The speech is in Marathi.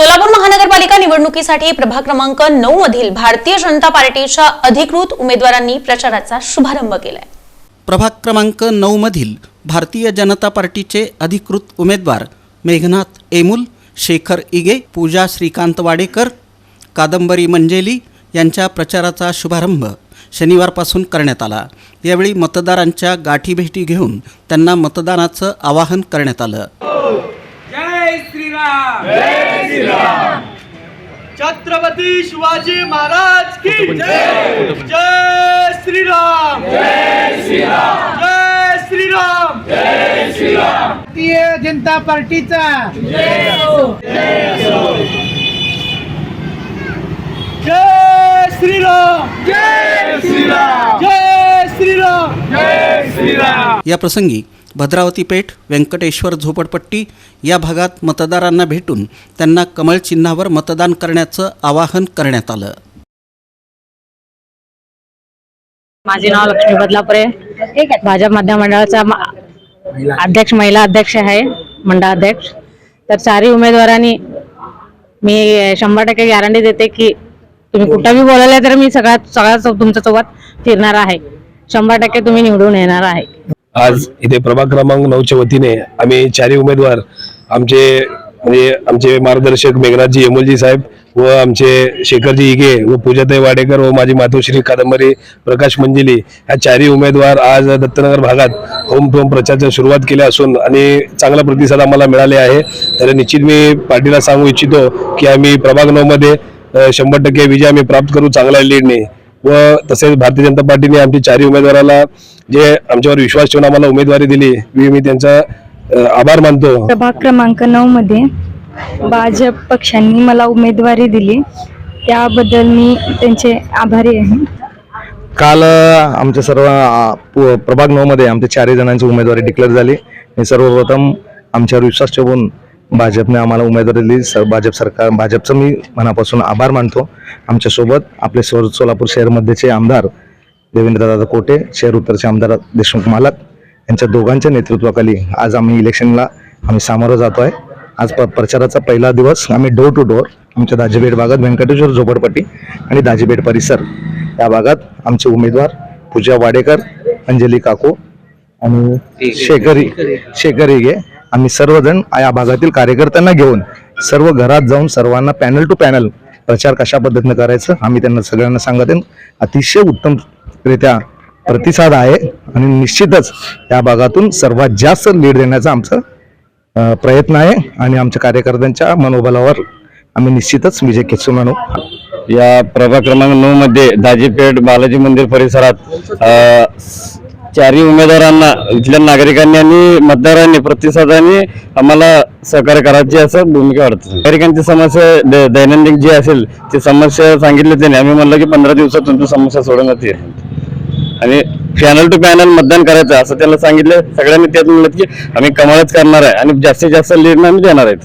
सोलापूर महानगरपालिका निवडणुकीसाठी प्रभाग क्रमांक नऊ मधील भारतीय जनता पार्टीच्या अधिकृत उमेदवारांनी प्रचाराचा शुभारंभ केलाय. प्रभाग क्रमांक नऊमधील भारतीय जनता पार्टीचे अधिकृत उमेदवार मेघनाथ एमुल शेखर इगे पूजा श्रीकांत वाडेकर कादंबरी मंजेली यांच्या प्रचाराचा शुभारंभ शनिवारपासून करण्यात आला. यावेळी मतदारांच्या गाठीभेटी घेऊन त्यांना मतदानाचं आवाहन करण्यात आलं. श्रीराम जय श्रीराम छत्रपती शिवाजी महाराज की जय। जय श्रीराम। जय श्रीराम। जय श्रीराम भारतीय जनता पार्टीचा जय श्रीराम जय श्रीराम जय श्रीराम जय श्रीराम या प्रसंगी भद्रावती पेठ व्यंकटेश्वर झोपडपट्टी या भागात मतदारांना भेटून त्यांना कमळ चिन्हावर मतदान करण्याचं आवाहन करण्यात आलं. माझे नाव लक्ष्मी बदलापुरे. भाजप मध्य मंडळाचा अध्यक्ष महिला अध्यक्ष आहे मंडळ अध्यक्ष तर चारही उमेदवारांनी मी शंभर टक्के गॅरंटी देते की तुम्ही कुठं बी बोलायला तर मी सगळ्यात सगळ्यात तुमच्यासोबत फिरणार आहे. शंभर टक्के तुम्ही निवडून येणार आहे. आज इथे प्रभाग क्रमांक नऊच्या वतीने आम्ही चारही उमेदवार आमचे म्हणजे आमचे मार्गदर्शक मेघनाथजी यमोलजी साहेब व आमचे शेखरजी इगे व पूजाताई वाडेकर व माझी मातोश्री कादंबरी प्रकाश मंजिली ह्या चारही उमेदवार आज दत्तनगर भागात होम टू होम सुरुवात केली असून आणि चांगला प्रतिसाद आम्हाला मिळाले आहे. तर निश्चित मी पार्टीला सांगू इच्छितो की आम्ही प्रभाग नऊमध्ये शंभर टक्के विजय आम्ही प्राप्त करू चांगल्या लीडने व तसेच भारतीय जनता पार्टीने आमच्या चारही उमेदवाराला जे आमच्यावर विश्वास ठेवून आम्हाला उमेदवारी दिली मी मी त्यांचा आभार मानतो. प्रभाग क्रमांक नऊ मध्ये भाजप पक्षांनी मला उमेदवारी दिली. त्याबद्दल मी त्यांचे आभारी आहे. काल आमच्या सर्व प्रभाग नऊमध्ये आमच्या चारही जणांची उमेदवारी डिक्लेअर झाली. आणि सर्वप्रथम आमच्यावर विश्वास ठेवून भाजपने आम्हाला उमेदवारी दिली. स भाजप सरकार भाजपचं मी मनापासून आभार मानतो. आमच्यासोबत आपले सो सोलापूर शहरमध्येचे आमदार देवेंद्रदादा कोटे शहर उत्तरचे आमदार देशमुख मालक यांच्या दोघांच्या नेतृत्वाखाली आज आम्ही इलेक्शनला आम्ही सामोरं जातो आहे आज प प्रचाराचा पहिला दिवस. आम्ही डोर टू डोर आमच्या दाजीबेट भागात व्यंकटेश्वर झोपडपट्टी आणि दाजीबेट परिसर या भागात आमचे उमेदवार पूजा वाडेकर अंजली काको आणि शेखरी शेखर इगे आम्ही सर्वजण या भागातील कार्यकर्त्यांना घेऊन सर्व घरात जाऊन सर्वांना पॅनल टू पॅनल प्रचार कशा पद्धतीनं करायचं आम्ही त्यांना सगळ्यांना सांगत अतिशय उत्तमरित्या प्रतिसाद आहे आणि निश्चितच या भागातून सर्वात जास्त लीड देण्याचा आमचा प्रयत्न आहे आणि आमच्या कार्यकर्त्यांच्या मनोबलावर आम्ही निश्चितच विजय खेचून आणू. या प्रभाग क्रमांक नऊ मध्ये दाजीपेठ बालाजी मंदिर परिसरात चारही उमेदवारांना इथल्या नागरिकांनी आणि मतदारांनी प्रतिसादाने आम्हाला सहकार्य करायची असं भूमिका वाटते नागरिकांची समस्या द- दैनंदिन जी असेल ती समस्या सांगितली त्यांनी. आम्ही म्हणलं की पंधरा दिवसात तुमची समस्या सोडवण्यात येईल आणि पॅनल टू पॅनल मतदान करायचं असं त्याला सांगितलं. सगळ्यांनी त्यात म्हणलं की आम्ही कमालच करणार आहे आणि जास्तीत जास्त लीड आम्ही देणार आहेत.